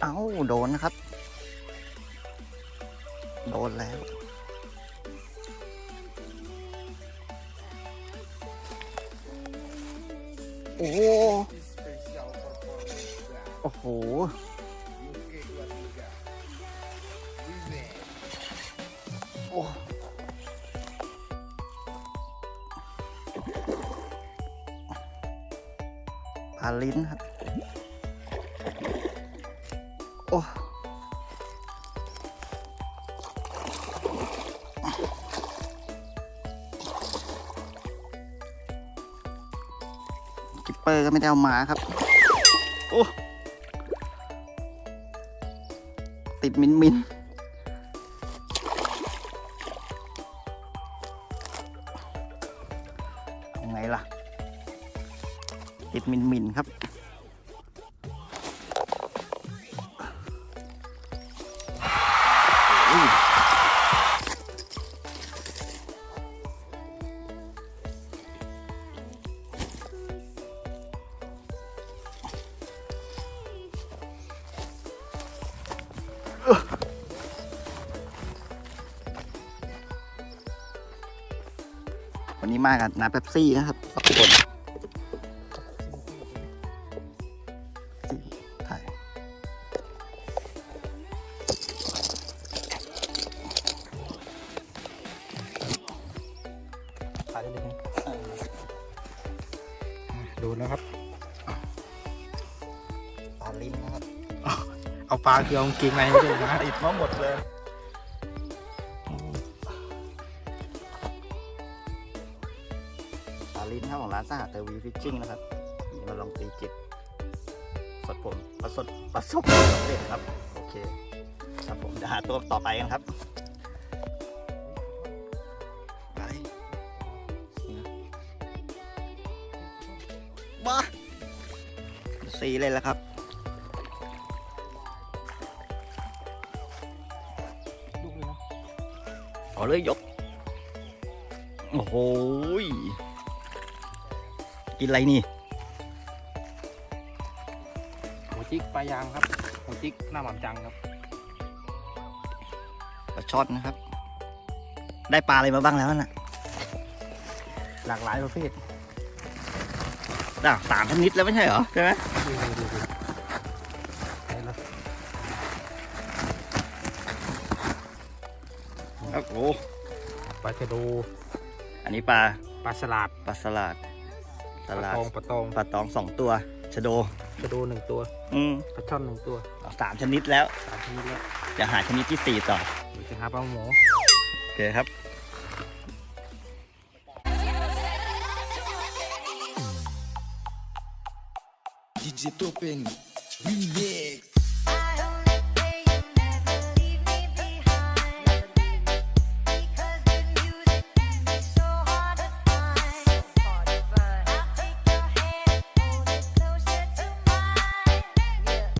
เอ้าโดนนะครับ โดนแล้ว โอ้โหโอ้โหโอ้พาลิ้นครับ โอ้กิปเปอร์ก็ไม่ได้เอามาครับ โอ้ติดมินมินเอาไงล่ะ ติดมินมินครับ วันนี้มากับน้ำเป๊ปซี่นะครับสองคนถ่ายถ่ายได้เลยไหมดูนะครับปลาลิ้นนะครับ เอาปลาเกลียวกางเกงในไม่ได้นะติดมาหมดเลย ลิ้นครับของร้านสหเตอร์วีฟิชชิ่งนะครับนี่มาลองตีจิตสดผมประสบประสบควาสำเร็จครับ โอเค ครับผมจะหาตัวต่อไปกันครับไปบ้าสีเลยแล้วครับลูกเอาเลยยก โอ้โหย กินอะไรนี่หัวจิกปลายางครับหัวจิกหน้าหม่ำจังครับปลาช่อนนะครับ ได้ปลาอะไรมาบ้างแล้วน่ะหลากหลายประเภทอะสามชนิดแล้วไม่ใช่เหรอใช่ไหมดูดูดูดูไหนล่ะโอ้โหปลาชะโดอันนี้ปลาปลาสลัดปลาสลัด สปลาลัดตองปลาตองปลาตองสองตัวชะโดชะโดหนึ่งตัวอืมปลาช่อนหนึ่งตัวเอาสามชนิดแล้ว สามชนิดแล้วจะหาชนิดที่สี่ต่อเดี๋ยวจะหาปลาหมอโอเคครับ DJ Topeng Remix